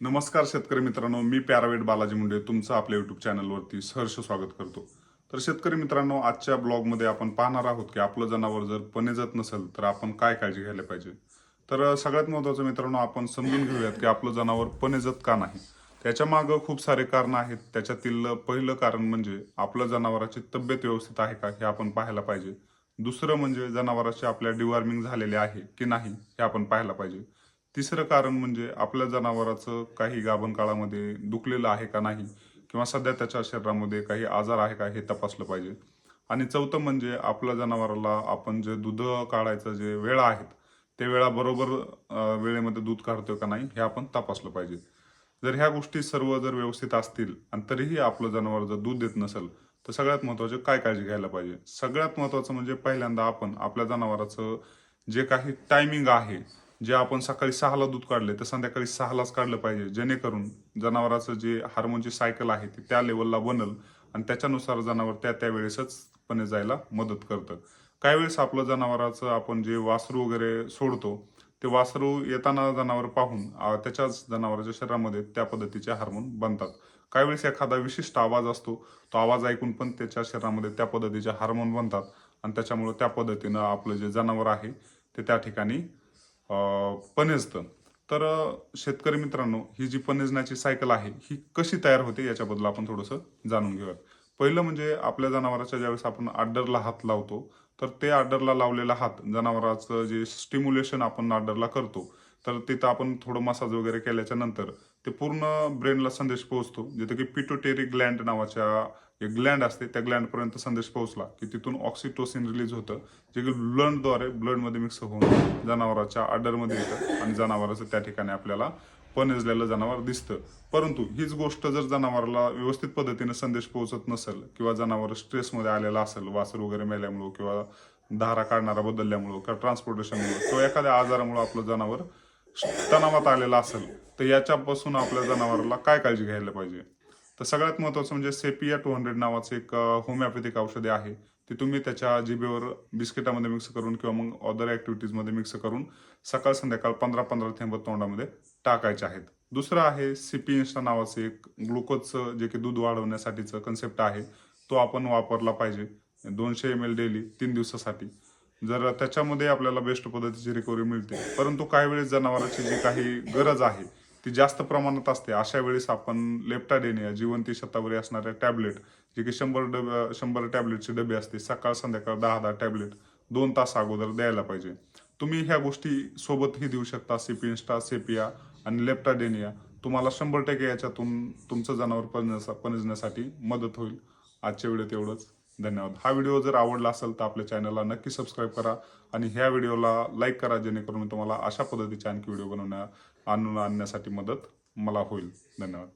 नमस्कार शेतकरी मित्रांनो मी पॅरावेट बालाजी मुंडे. तुमचं आपल्या युट्यूब चॅनलवरती सहर्ष स्वागत करतो. तर शेतकरी मित्रांनो आजच्या ब्लॉगमध्ये आपण पाहणार आहोत की आपलं जनावर जर पणेजत नसेल तर आपण काय काळजी घ्यायला पाहिजे? तर सगळ्यात महत्त्वाचं मित्रांनो आपण समजून घेऊयात की आपलं जनावर पणेजत का नाही. त्याच्या मागं खूप सारे कारणं आहेत. त्याच्यातील पहिलं कारण म्हणजे आपलं जनावराची तब्येत व्यवस्थित आहे का हे आपण पाहायला पाहिजे. दुसरं म्हणजे जनावराचे आपल्या डिवॉर्मिंग झालेले आहे की नाही हे आपण पाहायला पाहिजे. तिसरं कारण म्हणजे आपल्या जनावराचं काही गाभण काळामध्ये दुखलेलं आहे का नाही? किंवा सध्या त्याच्या शरीरामध्ये काही आजार आहे का? हे तपासलं पाहिजे. आणि चौथं म्हणजे आपल्या जनावराला आपण जे दूध काढायचं जे वेळा आहेत ते वेळा बरोबर वेळेमध्ये दूध काढतोय का नाही हे आपण तपासलं पाहिजे. जर ह्या गोष्टी सर्व जर व्यवस्थित असतील आणि तरीही आपलं जनावर जर दूध देत नसेल तर सगळ्यात महत्त्वाचे काय काळजी घ्यायला पाहिजे? सगळ्यात महत्त्वाचं म्हणजे पहिल्यांदा आपण आपल्या जनावराचं जे काही टायमिंग आहे जे आपण सकाळी सहाला दूध काढले तर संध्याकाळी सहालाच काढलं पाहिजे. जेणेकरून जनावराचं जे हार्मोनची सायकल आहे ते त्या लेवलला बनल आणि त्याच्यानुसार जनावर त्या त्यावेळेसच पणे जायला मदत करतं. काही वेळेस आपलं जनावराचं आपण जे वासरू वगैरे सोडतो ते वासरू येताना जनावर पाहून त्याच्याच जनावराच्या शरीरामध्ये त्या पद्धतीचे हार्मोन बनतात. काही वेळेस एखादा विशिष्ट आवाज असतो तो आवाज ऐकून पण त्याच्या शरीरामध्ये त्या पद्धतीचे हार्मोन बनतात आणि त्याच्यामुळे त्या पद्धतीनं आपलं जे जनावर आहे ते त्या ठिकाणी पनेजतं तर शेतकरी मित्रांनो ही जी पनेजण्याची सायकल आहे ही कशी तयार होते याच्याबद्दल आपण थोडंसं जाणून घेऊयात. पहिलं म्हणजे आपल्या जनावराच्या ज्यावेळेस आपण आड्डरला हात लावतो तर ते आड्डरला लावलेला हात जनावराचं जे स्टिम्युलेशन आपण आड्डरला करतो तर तिथं आपण थोडं मसाज वगैरे केल्याच्यानंतर ते पूर्ण ब्रेनला संदेश पोहोचतो. जिथे की पिटोटेरी ग्लँड नावाच्या एक ग्लँड असते त्या ग्लँडपर्यंत संदेश पोहोचला की तिथून ऑक्सिटोसिन रिलीज होतं जे की ब्लडद्वारे ब्लडमध्ये मिक्स होऊन जनावराच्या आडरमध्ये येतं आणि जनावराचं त्या ठिकाणी आपल्याला पणजलेलं जनावर दिसतं. परंतु हीच गोष्ट जर जनावराला व्यवस्थित पद्धतीने संदेश पोहोचत नसेल किंवा जनावर स्ट्रेसमध्ये आलेला असेल वासर वगैरे मेल्यामुळं किंवा धारा काढणारा बदलल्यामुळं किंवा ट्रान्सपोर्टेशनमुळं किंवा एखाद्या आजारामुळं आपलं जनावर तणावात आलेला असेल तर याच्यापासून आपल्या जनावराला काय काळजी घ्यायला पाहिजे? तर सगळ्यात महत्त्वाचं म्हणजे सेपिया टू हंड्रेड नावाचं एक होमिओपॅथिक औषधे आहे. ते तुम्ही त्याच्या जिबेवर बिस्किटामध्ये मिक्स करून किंवा मग अदर ॲक्टिव्हिटीजमध्ये मिक्स करून सकाळ संध्याकाळ पंधरा पंधरा थेंब तोंडामध्ये टाकायचे आहेत. दुसरं आहे सीपी इन्स्टा नावाचं एक ग्लुकोजचं जे की दूध वाढवण्यासाठीचं कन्सेप्ट आहे तो आपण वापरला पाहिजे. दोनशे एम एल डेली तीन दिवसासाठी. जर त्याच्यामध्ये आपल्याला बेस्ट पद्धतीची रिकव्हरी मिळते परंतु काही वेळेस जनावराची जी काही गरज आहे ती जास्त प्रमाणात असते. अशा वेळेस आपण लेप्टाडेनिया जिवंती शतावरी असणाऱ्या टॅबलेट जे की शंभर डब शंभर टॅबलेटचे डबे असते सकाळ संध्याकाळ दहा दहा टॅबलेट दोन तास अगोदर द्यायला पाहिजे. तुम्ही ह्या गोष्टी सोबतही देऊ शकता सिपिन्स्टा सेपिया आणि लेप्टाडेनिया तुम्हाला शंभर टक्के याच्यातून तुमचं जनावर पणजण्यासाठी मदत होईल. आजच्या वेळेत एवढंच. धन्यवाद. हा व्हिडिओ जर आवडला असेल तर आपल्या चॅनलला नक्की सबस्क्राईब करा आणि ह्या व्हिडिओला लाईक करा जेणेकरून तुम्हाला अशा पद्धतीचे आणखी व्हिडिओ बनवण्या आणून आणण्यासाठी मदत मला होईल. धन्यवाद.